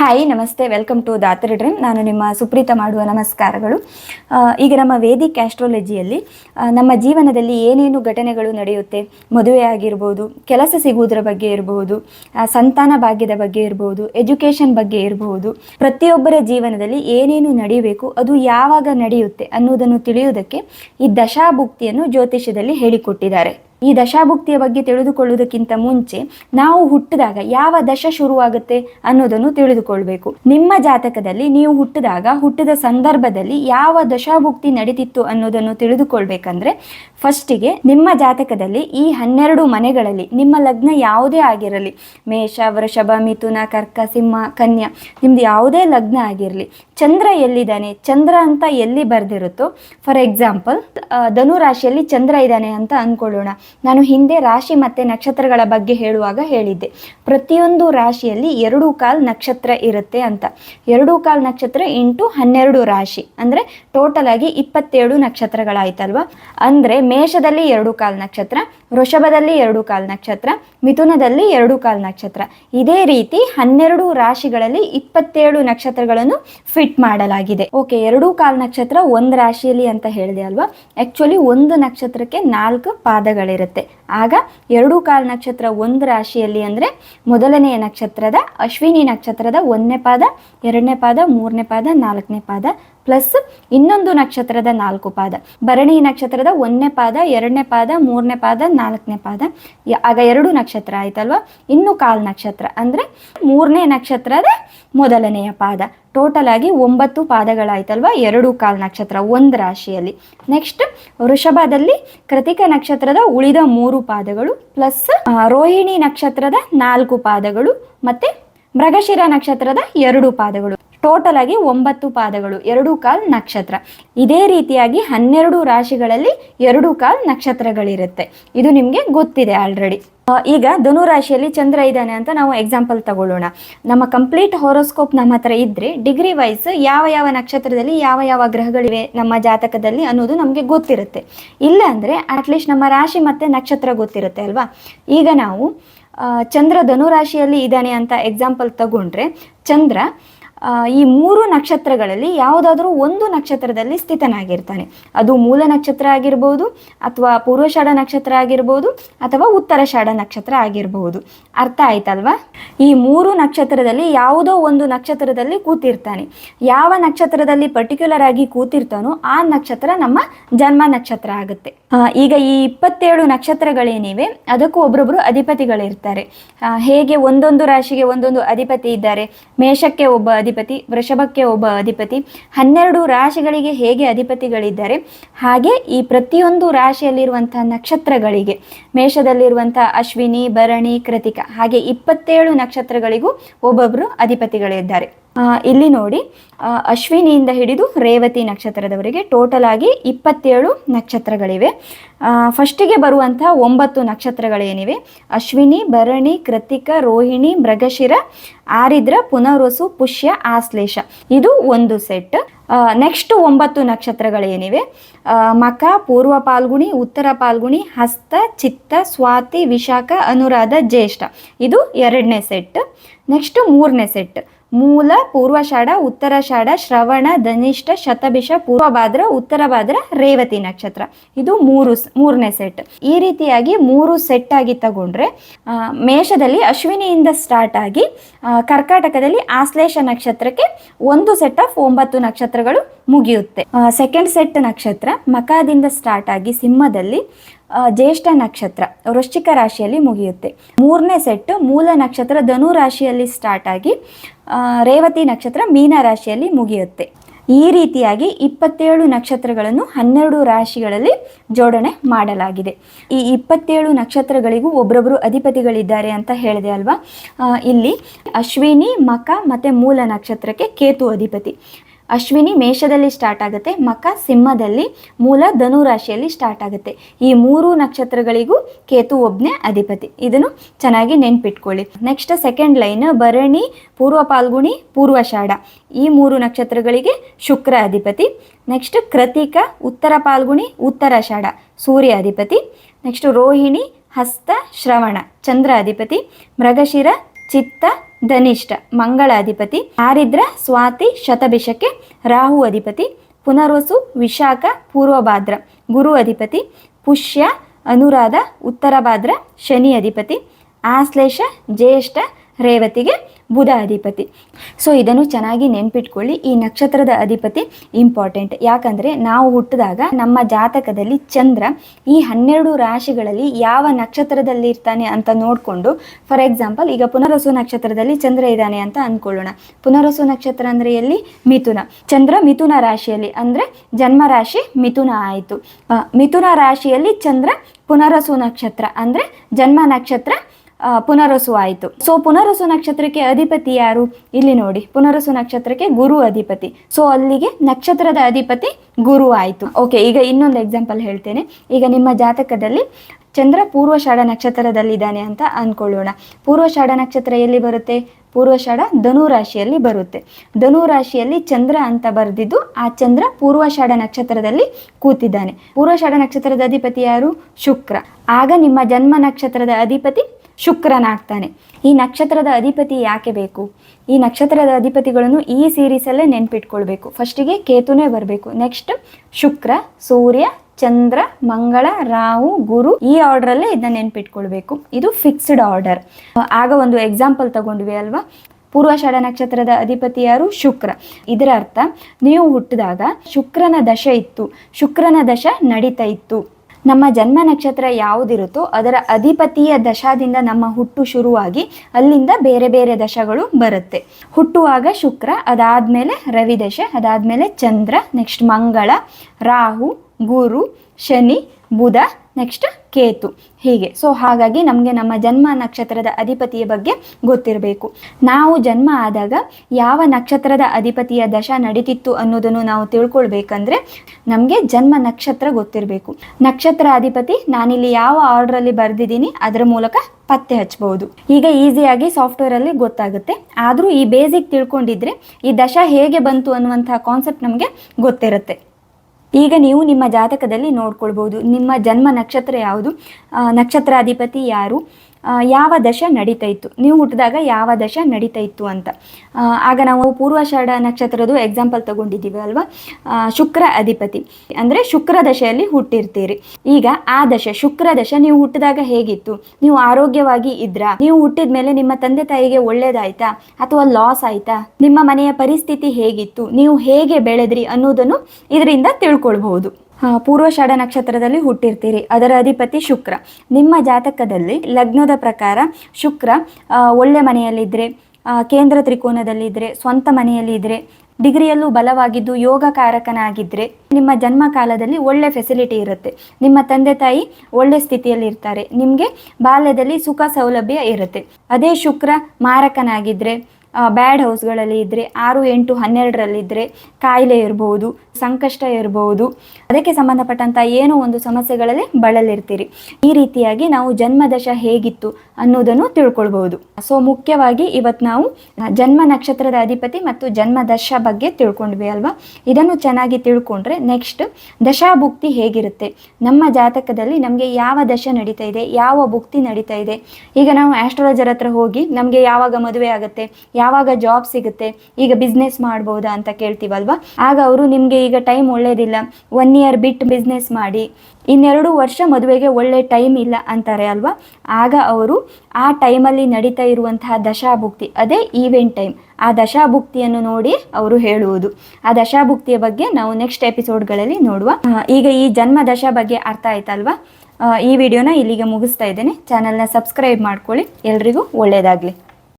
Hi ನಮಸ್ತೆ. Welcome to ದಾತರಿ dream ನಾನು ನಿಮ್ಮ ಸುಪ್ರೀತ ಮಾಡುವ ನಮಸ್ಕಾರಗಳು. ಈಗ ನಮ್ಮ ವೇದಿಕ್ ಆಸ್ಟ್ರಾಲಜಿಯಲ್ಲಿ ನಮ್ಮ ಜೀವನದಲ್ಲಿ ಏನೇನು ಘಟನೆಗಳು ನಡೆಯುತ್ತೆ, ಮದುವೆ ಆಗಿರ್ಬೋದು, ಕೆಲಸ ಸಿಗುವುದರ ಬಗ್ಗೆ ಇರಬಹುದು ಸಂತಾನ ಭಾಗ್ಯದ ಬಗ್ಗೆ ಇರಬಹುದು ಎಜುಕೇಷನ್ ಬಗ್ಗೆ ಇರಬಹುದು ಪ್ರತಿಯೊಬ್ಬರ ಜೀವನದಲ್ಲಿ ಏನೇನು ನಡೆಯಬೇಕು ಅದು ಯಾವಾಗ ನಡೆಯುತ್ತೆ ಅನ್ನೋದನ್ನು ತಿಳಿಯುವುದಕ್ಕೆ ಈ ದಶಾಭುಕ್ತಿಯನ್ನು ಜ್ಯೋತಿಷ್ಯದಲ್ಲಿ ಹೇಳಿಕೊಟ್ಟಿದ್ದಾರೆ. ಈ ದಶಾಭುಕ್ತಿಯ ಬಗ್ಗೆ ತಿಳಿದುಕೊಳ್ಳುವುದಕ್ಕಿಂತ ಮುಂಚೆ ನಾವು ಹುಟ್ಟಿದಾಗ ಯಾವ ದಶ ಶುರುವಾಗುತ್ತೆ ಅನ್ನೋದನ್ನು ತಿಳಿದುಕೊಳ್ಬೇಕು. ನಿಮ್ಮ ಜಾತಕದಲ್ಲಿ ನೀವು ಹುಟ್ಟಿದಾಗ, ಹುಟ್ಟಿದ ಸಂದರ್ಭದಲ್ಲಿ ಯಾವ ದಶಾಭುಕ್ತಿ ನಡೀತಿತ್ತು ಅನ್ನೋದನ್ನು ತಿಳಿದುಕೊಳ್ಬೇಕಂದ್ರೆ, ಫಸ್ಟಿಗೆ ನಿಮ್ಮ ಜಾತಕದಲ್ಲಿ ಈ ಹನ್ನೆರಡು ಮನೆಗಳಲ್ಲಿ ನಿಮ್ಮ ಲಗ್ನ ಯಾವುದೇ ಆಗಿರಲಿ, ಮೇಷ, ವೃಷಭ, ಮಿಥುನ, ಕರ್ಕ, ಸಿಂಹ, ಕನ್ಯಾ, ನಿಮ್ದು ಯಾವುದೇ ಲಗ್ನ ಆಗಿರಲಿ, ಚಂದ್ರ ಎಲ್ಲಿದ್ದಾನೆ, ಚಂದ್ರ ಅಂತ ಎಲ್ಲಿ ಬರೆದಿರುತ್ತೋ ಫಾರ್ ಎಕ್ಸಾಂಪಲ್ ಧನು ರಾಶಿಯಲ್ಲಿ ಚಂದ್ರ ಇದ್ದಾನೆ ಅಂತ ಅನ್ಕೊಳ್ಳೋಣ ನಾನು ಹಿಂದೆ ರಾಶಿ ಮತ್ತೆ ನಕ್ಷತ್ರಗಳ ಬಗ್ಗೆ ಹೇಳುವಾಗ ಹೇಳಿದ್ದೆ. ಪ್ರತಿಯೊಂದು ರಾಶಿಯಲ್ಲಿ ಎರಡು ಕಾಲ್ ನಕ್ಷತ್ರ ಇರುತ್ತೆ ಅಂತ. ಎರಡು ಕಾಲ್ ನಕ್ಷತ್ರ ಇಂಟು ಹನ್ನೆರಡು ರಾಶಿ. ಅಂದರೆ ಟೋಟಲ್ ಆಗಿ ಇಪ್ಪತ್ತೇಳು ನಕ್ಷತ್ರಗಳಾಯ್ತಲ್ವಾ? ಅಂದರೆ ಮೇಷದಲ್ಲಿ ಎರಡು ಕಾಲ್ ನಕ್ಷತ್ರ, ವೃಷಭದಲ್ಲಿ ಎರಡು ಕಾಲ್ ನಕ್ಷತ್ರ, ಮಿಥುನದಲ್ಲಿ ಎರಡು ಕಾಲ್ ನಕ್ಷತ್ರ. ಇದೇ ರೀತಿ ಹನ್ನೆರಡು ರಾಶಿಗಳಲ್ಲಿ ಇಪ್ಪತ್ತೇಳು ನಕ್ಷತ್ರಗಳನ್ನು ಫಿಟ್ ಮಾಡಲಾಗಿದೆ. ಓಕೆ ಎರಡು ಕಾಲ್ ನಕ್ಷತ್ರ ಒಂದು ರಾಶಿಯಲ್ಲಿ ಅಂತ ಹೇಳಿದೆ ಅಲ್ವಾ? ಆ್ಯಕ್ಚುಲಿ ಒಂದು ನಕ್ಷತ್ರಕ್ಕೆ ನಾಲ್ಕು ಪಾದಗಳಿರುತ್ತೆ ಆಗ ಎರಡೂ ಕಾಲ ನಕ್ಷತ್ರ ಒಂದು ರಾಶಿಯಲ್ಲಿ ಅಂದರೆ ಮೊದಲನೆಯ ನಕ್ಷತ್ರದ ಅಶ್ವಿನಿ ನಕ್ಷತ್ರದ ಒಂದನೇ ಪಾದ, ಎರಡನೇ ಪಾದ, ಮೂರನೇ ಪಾದ, ನಾಲ್ಕನೇ ಪಾದ ಪ್ಲಸ್ ಇನ್ನೊಂದು ನಕ್ಷತ್ರದ ನಾಲ್ಕು ಪಾದ. ಭರಣಿ ನಕ್ಷತ್ರದ ಒಂದನೇ ಪಾದ, ಎರಡನೇ ಪಾದ, ಮೂರನೇ ಪಾದ, ನಾಲ್ಕನೇ ಪಾದ. ಆಗ ಎರಡು ನಕ್ಷತ್ರ ಆಯ್ತಲ್ವಾ? ಇನ್ನು ಕಾಲ್ ನಕ್ಷತ್ರ ಅಂದರೆ ಮೂರನೇ ನಕ್ಷತ್ರದ ಮೊದಲನೆಯ ಪಾದ. ಟೋಟಲ್ ಆಗಿ ಒಂಬತ್ತು ಪಾದಗಳಾಯ್ತಲ್ವಾ? ಎರಡು ಕಾಲ್ ನಕ್ಷತ್ರ, ಒಂದು ರಾಶಿಯಲ್ಲಿ. ನೆಕ್ಸ್ಟ್ ವೃಷಭದಲ್ಲಿ ಕೃತಿಕ ನಕ್ಷತ್ರದ ಉಳಿದ ಮೂರು ಪಾದಗಳು, ಪ್ಲಸ್ ರೋಹಿಣಿ ನಕ್ಷತ್ರದ ನಾಲ್ಕು ಪಾದಗಳು, ಮತ್ತೆ ಮೃಗಶಿರ ನಕ್ಷತ್ರದ ಎರಡು ಪಾದಗಳು. ಟೋಟಲ್ ಆಗಿ ಒಂಬತ್ತು ಪಾದಗಳು, ಎರಡು ಕಾಲ್ ನಕ್ಷತ್ರ. ಇದೇ ರೀತಿಯಾಗಿ ಹನ್ನೆರಡು ರಾಶಿಗಳಲ್ಲಿ ಎರಡು ಕಾಲ್ ನಕ್ಷತ್ರಗಳಿರುತ್ತೆ. ಇದು ನಿಮಗೆ ಗೊತ್ತಿದೆ ಆಲ್ರೆಡಿ ಈಗ ಧನು ರಾಶಿಯಲ್ಲಿ ಚಂದ್ರ ಇದ್ದಾನೆ ಅಂತ ನಾವು ಎಕ್ಸಾಂಪಲ್ ತಗೊಳ್ಳೋಣ. ನಮ್ಮ ಕಂಪ್ಲೀಟ್ ಹೊರೋಸ್ಕೋಪ್ ನಮ್ಮ ಹತ್ರ ಇದ್ರೆ ಡಿಗ್ರಿ ವೈಸ್ ಯಾವ ಯಾವ ನಕ್ಷತ್ರದಲ್ಲಿ ಯಾವ ಯಾವ ಗ್ರಹಗಳಿವೆ ನಮ್ಮ ಜಾತಕದಲ್ಲಿ ಅನ್ನೋದು ನಮಗೆ ಗೊತ್ತಿರುತ್ತೆ. ಇಲ್ಲ ಅಂದರೆ ಅಟ್ಲೀಸ್ಟ್ ನಮ್ಮ ರಾಶಿ ಮತ್ತೆ ನಕ್ಷತ್ರ ಗೊತ್ತಿರುತ್ತೆ ಅಲ್ವಾ? ಈಗ ನಾವು ಚಂದ್ರ ಧನು ರಾಶಿಯಲ್ಲಿ ಇದ್ದಾನೆ ಅಂತ ಎಕ್ಸಾಂಪಲ್ ತಗೊಂಡ್ರೆ, ಚಂದ್ರ ಈ ಮೂರು ನಕ್ಷತ್ರಗಳಲ್ಲಿ ಯಾವುದಾದ್ರೂ ಒಂದು ನಕ್ಷತ್ರದಲ್ಲಿ ಸ್ಥಿತನಾಗಿರ್ತಾನೆ. ಅದು ಮೂಲ ನಕ್ಷತ್ರ ಆಗಿರ್ಬೋದು, ಅಥವಾ ಪೂರ್ವಷಾಢ ನಕ್ಷತ್ರ ಆಗಿರ್ಬೋದು, ಅಥವಾ ಉತ್ತರ ಷಾಢ ನಕ್ಷತ್ರ ಆಗಿರಬಹುದು ಅರ್ಥ ಆಯ್ತಲ್ವಾ? ಈ ಮೂರು ನಕ್ಷತ್ರದಲ್ಲಿ ಯಾವುದೋ ಒಂದು ನಕ್ಷತ್ರದಲ್ಲಿ ಕೂತಿರ್ತಾನೆ. ಯಾವ ನಕ್ಷತ್ರದಲ್ಲಿ ಪರ್ಟಿಕ್ಯುಲರ್ ಆಗಿ ಕೂತಿರ್ತಾನೋ ಆ ನಕ್ಷತ್ರ ನಮ್ಮ ಜನ್ಮ ನಕ್ಷತ್ರ ಆಗುತ್ತೆ. ಈಗ ಈ ಇಪ್ಪತ್ತೇಳು ನಕ್ಷತ್ರಗಳೇನಿವೆ, ಅದಕ್ಕೂ ಒಬ್ಬೊಬ್ಬರು ಅಧಿಪತಿಗಳಿರ್ತಾರೆ. ಹೇಗೆ ಒಂದೊಂದು ರಾಶಿಗೆ ಒಂದೊಂದು ಅಧಿಪತಿ ಇದ್ದಾರೆ, ಮೇಷಕ್ಕೆ ಒಬ್ಬ ಅಧಿಪತಿ, ವೃಷಭಕ್ಕೆ ಒಬ್ಬ ಅಧಿಪತಿ. ಹನ್ನೆರಡು ರಾಶಿಗಳಿಗೆ ಹೇಗೆ ಅಧಿಪತಿಗಳಿದ್ದಾರೆ? ಹಾಗೆ ಈ ಪ್ರತಿಯೊಂದು ರಾಶಿಯಲ್ಲಿರುವಂತಹ ನಕ್ಷತ್ರಗಳಿಗೆ. ಮೇಷದಲ್ಲಿರುವಂತಹ ಅಶ್ವಿನಿ, ಭರಣಿ, ಕೃತಿಕ. ಹಾಗೆ ಇಪ್ಪತ್ತೇಳು ನಕ್ಷತ್ರಗಳಿಗೂ ಒಬ್ಬೊಬ್ಬರು ಅಧಿಪತಿಗಳಿದ್ದಾರೆ. ಇಲ್ಲಿ ನೋಡಿ ಅಶ್ವಿನಿಯಿಂದ ಹಿಡಿದು ರೇವತಿ ನಕ್ಷತ್ರದವರೆಗೆ ಟೋಟಲ್ ಆಗಿ ಇಪ್ಪತ್ತೇಳು ನಕ್ಷತ್ರಗಳಿವೆ. ಫಸ್ಟಿಗೆ ಬರುವಂತಹ ಒಂಬತ್ತು ನಕ್ಷತ್ರಗಳೇನಿವೆ? ಅಶ್ವಿನಿ, ಭರಣಿ, ಕೃತಿಕ, ರೋಹಿಣಿ, ಮೃಗಶಿರ, ಆರಿದ್ರ, ಪುನರ್ವಸು, ಪುಷ್ಯ, ಆಶ್ಲೇಷ. ಇದು ಒಂದು ಸೆಟ್. ನೆಕ್ಸ್ಟ್ ಒಂಬತ್ತು ನಕ್ಷತ್ರಗಳೇನಿವೆ? ಮಕ, ಪೂರ್ವ ಪಾಲ್ಗುಣಿ, ಉತ್ತರ ಪಾಲ್ಗುಣಿ, ಹಸ್ತ, ಚಿತ್ತ, ಸ್ವಾತಿ, ವಿಶಾಖ, ಅನುರಾಧ, ಜ್ಯೇಷ್ಠ. ಇದು ಎರಡನೇ ಸೆಟ್ ನೆಕ್ಸ್ಟ್ ಮೂರನೇ ಸೆಟ್ ಮೂಲ, ಪೂರ್ವಷಾಢ, ಉತ್ತರಷಾಢ, ಶ್ರವಣ, ಧನಿಷ್ಠ, ಶತಭಿಷ, ಪೂರ್ವಭಾದ್ರ ಉತ್ತರ ಭಾದ್ರ ರೇವತಿ ನಕ್ಷತ್ರ. ಇದು ಮೂರು ಮೂರನೇ ಸೆಟ್ ಈ ರೀತಿಯಾಗಿ ಮೂರು ಸೆಟ್ ಆಗಿ ತಗೊಂಡ್ರೆ ಮೇಷದಲ್ಲಿ ಅಶ್ವಿನಿಯಿಂದ ಸ್ಟಾರ್ಟ್ ಆಗಿ ಕರ್ಕಾಟಕದಲ್ಲಿ ಆಶ್ಲೇಷ ನಕ್ಷತ್ರಕ್ಕೆ ಒಂದು ಸೆಟ್ ಆಫ್ ಒಂಬತ್ತು ನಕ್ಷತ್ರಗಳು ಮುಗಿಯುತ್ತೆ. ಸೆಕೆಂಡ್ ಸೆಟ್ ನಕ್ಷತ್ರ ಮಕದಿಂದ ಸ್ಟಾರ್ಟ್ ಆಗಿ ಸಿಂಹದಲ್ಲಿ ಜ್ಯೇಷ್ಠ ನಕ್ಷತ್ರ ವೃಶ್ಚಿಕ ರಾಶಿಯಲ್ಲಿ ಮುಗಿಯುತ್ತೆ. ಮೂರನೇ ಸೆಟ್ ಮೂಲ ನಕ್ಷತ್ರ ಧನು ರಾಶಿಯಲ್ಲಿ ಸ್ಟಾರ್ಟ್ ಆಗಿ ರೇವತಿ ನಕ್ಷತ್ರ ಮೀನ ರಾಶಿಯಲ್ಲಿ ಮುಗಿಯುತ್ತೆ. ಈ ರೀತಿಯಾಗಿ ಇಪ್ಪತ್ತೇಳು ನಕ್ಷತ್ರಗಳನ್ನು ಹನ್ನೆರಡು ರಾಶಿಗಳಲ್ಲಿ ಜೋಡಣೆ ಮಾಡಲಾಗಿದೆ. ಈ ಇಪ್ಪತ್ತೇಳು ನಕ್ಷತ್ರಗಳಿಗೂ ಒಬ್ಬರೊಬ್ಬರು ಅಧಿಪತಿಗಳಿದ್ದಾರೆ ಅಂತ ಹೇಳಿದೆ ಅಲ್ವಾ? ಇಲ್ಲಿ ಅಶ್ವಿನಿ, ಮಕ ಮತ್ತು ಮೂಲ ನಕ್ಷತ್ರಕ್ಕೆ ಕೇತು ಅಧಿಪತಿ. ಅಶ್ವಿನಿ ಮೇಷದಲ್ಲಿ ಸ್ಟಾರ್ಟ್ ಆಗುತ್ತೆ, ಮಕ ಸಿಂಹದಲ್ಲಿ ಮೂಲ ಧನು ರಾಶಿಯಲ್ಲಿ ಸ್ಟಾರ್ಟ್ ಆಗುತ್ತೆ. ಈ ಮೂರು ನಕ್ಷತ್ರಗಳಿಗೂ ಕೇತು ಒಬ್ನೇ ಅಧಿಪತಿ. ಇದನ್ನು ಚೆನ್ನಾಗಿ ನೆನ್ಪಿಟ್ಕೊಳ್ಳಿ. ನೆಕ್ಸ್ಟ್ ಸೆಕೆಂಡ್ ಲೈನ್ ಭರಣಿ, ಪೂರ್ವ ಪಾಲ್ಗುಣಿ ಪೂರ್ವಷಾಢ ಈ ಮೂರು ನಕ್ಷತ್ರಗಳಿಗೆ ಶುಕ್ರ ಅಧಿಪತಿ. ನೆಕ್ಸ್ಟ್ ಕೃತಿಕ, ಉತ್ತರ ಪಾಲ್ಗುಣಿ, ಉತ್ತರ ಉತ್ತರಾಷಾಢ ಸೂರ್ಯ ಅಧಿಪತಿ. ನೆಕ್ಸ್ಟ್ ರೋಹಿಣಿ, ಹಸ್ತ ಶ್ರವಣ, ಚಂದ್ರ ಅಧಿಪತಿ. ಮೃಗಶಿರ, ಚಿತ್ತ ಧನಿಷ್ಠ, ಮಂಗಳ ಅಧಿಪತಿ ಆರಿದ್ರ ಸ್ವಾತಿ, ಶತಭಿಷಕ್ಕೆ, ರಾಹು ಅಧಿಪತಿ, ಪುನರ್ವಸು, ವಿಶಾಖ, ಪೂರ್ವಭಾದ್ರ, ಗುರು ಅಧಿಪತಿ, ಪುಷ್ಯ, ಅನುರಾಧ ಉತ್ತರ ಭಾದ್ರ ಶನಿ ಅಧಿಪತಿ, ಆಶ್ಲೇಷ, ಜ್ಯೇಷ್ಠ ರೇವತಿಗೆ ಬುಧ ಅಧಿಪತಿ. ಸೊ ಇದನ್ನು ಚೆನ್ನಾಗಿ ನೆನ್ಪಿಟ್ಕೊಳ್ಳಿ. ಈ ನಕ್ಷತ್ರದ ಅಧಿಪತಿ ಇಂಪಾರ್ಟೆಂಟ್ ಯಾಕಂದರೆ ನಾವು ಹುಟ್ಟಿದಾಗ ನಮ್ಮ ಜಾತಕದಲ್ಲಿ ಚಂದ್ರ ಈ ಹನ್ನೆರಡು ರಾಶಿಗಳಲ್ಲಿ ಯಾವ ನಕ್ಷತ್ರದಲ್ಲಿ ಇರ್ತಾನೆ ಅಂತ ನೋಡಿಕೊಂಡು ಫಾರ್ ಎಕ್ಸಾಂಪಲ್ ಈಗ ಪುನರಸು ನಕ್ಷತ್ರದಲ್ಲಿ ಚಂದ್ರ ಇದ್ದಾನೆ ಅಂತ ಅಂದ್ಕೊಳ್ಳೋಣ ಪುನರಸು ನಕ್ಷತ್ರ ಅಂದರೆ ಎಲ್ಲಿ? ಮಿಥುನ. ಚಂದ್ರ ಮಿಥುನ ರಾಶಿಯಲ್ಲಿ. ಅಂದರೆ ಜನ್ಮ ರಾಶಿ ಮಿಥುನ ಆಯಿತು. ಮಿಥುನ ರಾಶಿಯಲ್ಲಿ ಚಂದ್ರ ಪುನರಸು ನಕ್ಷತ್ರ. ಅಂದರೆ ಜನ್ಮ ನಕ್ಷತ್ರ ಪುನರಸು ಆಯಿತು. ಸೊ ಪುನರಸು ನಕ್ಷತ್ರಕ್ಕೆ ಅಧಿಪತಿ ಯಾರು? ಇಲ್ಲಿ ನೋಡಿ. ಪುನರಸು ನಕ್ಷತ್ರಕ್ಕೆ ಗುರು ಅಧಿಪತಿ. ಸೊ ಅಲ್ಲಿಗೆ ನಕ್ಷತ್ರದ ಅಧಿಪತಿ ಗುರು ಆಯಿತು. ಓಕೆ ಈಗ ಇನ್ನೊಂದು ಎಕ್ಸಾಂಪಲ್ ಹೇಳ್ತೇನೆ. ಈಗ ನಿಮ್ಮ ಜಾತಕದಲ್ಲಿ ಚಂದ್ರ ಪೂರ್ವಷಾಢ ನಕ್ಷತ್ರದಲ್ಲಿದ್ದಾನೆ ಅಂತ ಅಂದ್ಕೊಳ್ಳೋಣ ಪೂರ್ವಷಾಢ ನಕ್ಷತ್ರ ಎಲ್ಲಿ ಬರುತ್ತೆ? ಪೂರ್ವಷಾಢ ಧನು ರಾಶಿಯಲ್ಲಿ ಬರುತ್ತೆ. ಧನು ರಾಶಿಯಲ್ಲಿ ಚಂದ್ರ ಅಂತ ಬರೆದಿದ್ದು ಆ ಚಂದ್ರ ಪೂರ್ವಷಾಢ ನಕ್ಷತ್ರದಲ್ಲಿ ಕೂತಿದ್ದಾನೆ. ಪೂರ್ವಷಾಢ ನಕ್ಷತ್ರದ ಅಧಿಪತಿ ಯಾರು? ಶುಕ್ರ. ಆಗ ನಿಮ್ಮ ಜನ್ಮ ನಕ್ಷತ್ರದ ಅಧಿಪತಿ ಶುಕ್ರನಾಗ್ತಾನೆ. ಈ ನಕ್ಷತ್ರದ ಅಧಿಪತಿ ಯಾಕೆ ಬೇಕು? ಈ ನಕ್ಷತ್ರದ ಅಧಿಪತಿಗಳನ್ನು ಈ ಸೀರೀಸಲ್ಲೇ ನೆನ್ಪಿಟ್ಕೊಳ್ಬೇಕು. ಫಸ್ಟಿಗೆ ಕೇತುನೇ ಬರಬೇಕು. ನೆಕ್ಸ್ಟ್ ಶುಕ್ರ, ಸೂರ್ಯ, ಚಂದ್ರ, ಮಂಗಳ, ರಾಹು, ಗುರು ಈ ಆರ್ಡ್ರಲ್ಲೇ ಇದನ್ನ ನೆನ್ಪಿಟ್ಕೊಳ್ಬೇಕು. ಇದು ಫಿಕ್ಸ್ಡ್ ಆರ್ಡರ್ ಆಗ ಒಂದು ಎಕ್ಸಾಂಪಲ್ ತಗೊಂಡ್ವಿ ಅಲ್ವಾ? ಪೂರ್ವಾಷಾಢ ನಕ್ಷತ್ರದ ಅಧಿಪತಿ ಯಾರು? ಶುಕ್ರ. ಇದರ ಅರ್ಥ ನೀವು ಹುಟ್ಟಿದಾಗ ಶುಕ್ರನ ದಶ ಇತ್ತು. ಶುಕ್ರನ ದಶ ನಡೀತಾ ಇತ್ತು. ನಮ್ಮ ಜನ್ಮ ನಕ್ಷತ್ರ ಯಾವುದಿರುತ್ತೋ ಅದರ ಅಧಿಪತಿಯ ದಶಾದಿಂದ ನಮ್ಮ ಹುಟ್ಟು ಶುರುವಾಗಿ ಅಲ್ಲಿಂದ ಬೇರೆ ಬೇರೆ ದಶಗಳು ಬರುತ್ತೆ. ಹುಟ್ಟುವಾಗ ಶುಕ್ರ, ಅದಾದಮೇಲೆ ರವಿ ದಶೆ, ಅದಾದಮೇಲೆ ಚಂದ್ರ ನೆಕ್ಸ್ಟ್ ಮಂಗಳ, ರಾಹು, ಗುರು, ಶನಿ, ಬುಧ ನೆಕ್ಸ್ಟ್ ಕೇತು ಹೀಗೆ. ಸೊ ಹಾಗಾಗಿ ನಮಗೆ ನಮ್ಮ ಜನ್ಮ ನಕ್ಷತ್ರದ ಅಧಿಪತಿಯ ಬಗ್ಗೆ ಗೊತ್ತಿರಬೇಕು. ನಾವು ಜನ್ಮ ಆದಾಗ ಯಾವ ನಕ್ಷತ್ರದ ಅಧಿಪತಿಯ ದಶ ನಡೀತಿತ್ತು ಅನ್ನೋದನ್ನು ನಾವು ತಿಳ್ಕೊಳ್ಬೇಕಂದ್ರೆ ನಮಗೆ ಜನ್ಮ ನಕ್ಷತ್ರ ಗೊತ್ತಿರಬೇಕು. ನಕ್ಷತ್ರ ಅಧಿಪತಿ ನಾನಿಲ್ಲಿ ಯಾವ ಆರ್ಡ್ರಲ್ಲಿ ಬರೆದಿದ್ದೀನಿ ಅದರ ಮೂಲಕ ಪತ್ತೆ ಹಚ್ಚಬಹುದು ಈಗ ಈಸಿಯಾಗಿ ಸಾಫ್ಟ್ವೇರಲ್ಲಿ ಗೊತ್ತಾಗುತ್ತೆ. ಆದರೂ ಈ ಬೇಸಿಕ್ ತಿಳ್ಕೊಂಡಿದ್ರೆ ಈ ದಶ ಹೇಗೆ ಬಂತು ಅನ್ನುವಂತಹ ಕಾನ್ಸೆಪ್ಟ್ ನಮಗೆ ಗೊತ್ತಿರುತ್ತೆ. ಈಗ ನೀವು ನಿಮ್ಮ ಜಾತಕದಲ್ಲಿ ನೋಡ್ಕೊಳ್ಬೋದು. ನಿಮ್ಮ ಜನ್ಮ ನಕ್ಷತ್ರ ಯಾವುದು? ನಕ್ಷತ್ರಾಧಿಪತಿ ಯಾರು? ಯಾವ ದಶ ನಡೀತಾ ಇತ್ತು ನೀವು ಹುಟ್ಟಿದಾಗ ಯಾವ ದಶ ನಡೀತಾ ಇತ್ತು ಅಂತ ಆಗ ನಾವು ಪೂರ್ವಾಷಾಢ ನಕ್ಷತ್ರದ ಎಕ್ಸಾಂಪಲ್ ತಗೊಂಡಿದ್ದೀವಿ ಅಲ್ವಾ? ಶುಕ್ರ ಅಧಿಪತಿ. ಅಂದರೆ ಶುಕ್ರ ದಶೆಯಲ್ಲಿ ಹುಟ್ಟಿರ್ತೀರಿ. ಈಗ ಆ ದಶ, ಶುಕ್ರ ದಶ ನೀವು ಹುಟ್ಟಿದಾಗ ಹೇಗಿತ್ತು? ನೀವು ಆರೋಗ್ಯವಾಗಿ ಇದ್ರ? ನೀವು ಹುಟ್ಟಿದ ಮೇಲೆ ನಿಮ್ಮ ತಂದೆ ತಾಯಿಗೆ ಒಳ್ಳೇದಾಯ್ತಾ? ಅಥವಾ ಲಾಸ್ ಆಯ್ತಾ? ನಿಮ್ಮ ಮನೆಯ ಪರಿಸ್ಥಿತಿ ಹೇಗಿತ್ತು? ನೀವು ಹೇಗೆ ಬೆಳೆದ್ರಿ ಅನ್ನೋದನ್ನು ಇದರಿಂದ ತಿಳ್ಕೊಳ್ಬಹುದು. ಪೂರ್ವಷಾಢ ನಕ್ಷತ್ರದಲ್ಲಿ ಹುಟ್ಟಿರ್ತೀರಿ. ಅದರ ಅಧಿಪತಿ ಶುಕ್ರ. ನಿಮ್ಮ ಜಾತಕದಲ್ಲಿ ಲಗ್ನದ ಪ್ರಕಾರ ಶುಕ್ರ ಒಳ್ಳೆ ಮನೆಯಲ್ಲಿದ್ದರೆ ಕೇಂದ್ರ ತ್ರಿಕೋನದಲ್ಲಿದ್ದರೆ ಸ್ವಂತ ಮನೆಯಲ್ಲಿದ್ದರೆ ಡಿಗ್ರಿಯಲ್ಲೂ ಬಲವಾಗಿದ್ದು ಯೋಗಕಾರಕನಾಗಿದ್ದರೆ ನಿಮ್ಮ ಜನ್ಮ ಕಾಲದಲ್ಲಿ ಒಳ್ಳೆ ಫೆಸಿಲಿಟಿ ಇರುತ್ತೆ. ನಿಮ್ಮ ತಂದೆ ತಾಯಿ ಒಳ್ಳೆ ಸ್ಥಿತಿಯಲ್ಲಿ ಇರ್ತಾರೆ. ನಿಮಗೆ ಬಾಲ್ಯದಲ್ಲಿ ಸುಖ ಸೌಲಭ್ಯ ಇರುತ್ತೆ. ಅದೇ ಶುಕ್ರ ಮಾರಕನಾಗಿದ್ದರೆ ಬ್ಯಾಡ್ ಹೌಸ್ಗಳಲ್ಲಿ ಇದ್ದರೆ ಆರು, ಎಂಟು ಹನ್ನೆರಡರಲ್ಲಿದ್ದರೆ ಕಾಯಿಲೆ ಇರಬಹುದು ಸಂಕಷ್ಟ ಇರಬಹುದು ಅದಕ್ಕೆ ಸಂಬಂಧಪಟ್ಟಂಥ ಏನೋ ಒಂದು ಸಮಸ್ಯೆಗಳಲ್ಲಿ ಬಳಲಿರ್ತೀರಿ. ಈ ರೀತಿಯಾಗಿ ನಾವು ಜನ್ಮದಶ ಹೇಗಿತ್ತು ಅನ್ನೋದನ್ನು ತಿಳ್ಕೊಳ್ಬಹುದು. ಸೊ ಮುಖ್ಯವಾಗಿ ಇವತ್ತು ನಾವು ಜನ್ಮ ನಕ್ಷತ್ರದ ಅಧಿಪತಿ ಮತ್ತು ಜನ್ಮದಶ ಬಗ್ಗೆ ತಿಳ್ಕೊಂಡ್ವಿ ಅಲ್ವಾ? ಇದನ್ನು ಚೆನ್ನಾಗಿ ತಿಳ್ಕೊಂಡ್ರೆ ನೆಕ್ಸ್ಟ್ ದಶಾಭುಕ್ತಿ ಹೇಗಿರುತ್ತೆ? ನಮ್ಮ ಜಾತಕದಲ್ಲಿ ನಮಗೆ ಯಾವ ದಶ ನಡೀತಾ ಇದೆ? ಯಾವ ಭುಕ್ತಿ ನಡೀತಾ ಇದೆ? ಈಗ ನಾವು ಆಸ್ಟ್ರಾಲಜರ್ ಹತ್ರ ಹೋಗಿ ನಮಗೆ ಯಾವಾಗ ಮದುವೆ ಆಗುತ್ತೆ? ಯಾವಾಗ ಜಾಬ್ ಸಿಗುತ್ತೆ, ಈಗ ಬಿಸ್ನೆಸ್ ಮಾಡ್ಬೋದಾ ಅಂತ ಕೇಳ್ತೀವಲ್ವಾ? ಆಗ ಅವರು ನಿಮಗೆ ಈಗ ಟೈಮ್ ಒಳ್ಳೇದಿಲ್ಲ. ಒನ್ ಇಯರ್ ಬಿಟ್ಟು ಬಿಸ್ನೆಸ್ ಮಾಡಿ, ಇನ್ನೆರಡು ವರ್ಷ ಮದುವೆಗೆ ಒಳ್ಳೆ ಟೈಮ್ ಇಲ್ಲ ಅಂತಾರೆ ಅಲ್ವಾ? ಆಗ ಅವರು ಆ ಟೈಮಲ್ಲಿ ನಡೀತಾ ಇರುವಂತಹ ದಶಾಭುಕ್ತಿ, ಅದೇ ಈವೆಂಟ್ ಟೈಮ್ ಆ ದಶಾಭುಕ್ತಿಯನ್ನು ನೋಡಿ ಅವರು ಹೇಳುವುದು. ಆ ದಶಾಭುಕ್ತಿಯ ಬಗ್ಗೆ ನಾವು ನೆಕ್ಸ್ಟ್ ಎಪಿಸೋಡ್ಗಳಲ್ಲಿ ನೋಡುವ. ಈಗ ಈ ಜನ್ಮ ದಶಾ ಬಗ್ಗೆ ಅರ್ಥ ಆಯ್ತಲ್ವಾ? ಈ ವಿಡಿಯೋನ ಇಲ್ಲಿಗೆ ಮುಗಿಸ್ತಾ ಇದ್ದೇನೆ. ಚಾನಲ್ನ ಸಬ್ಸ್ಕ್ರೈಬ್ ಮಾಡ್ಕೊಳ್ಳಿ. ಎಲ್ರಿಗೂ ಒಳ್ಳೆಯದಾಗಲಿ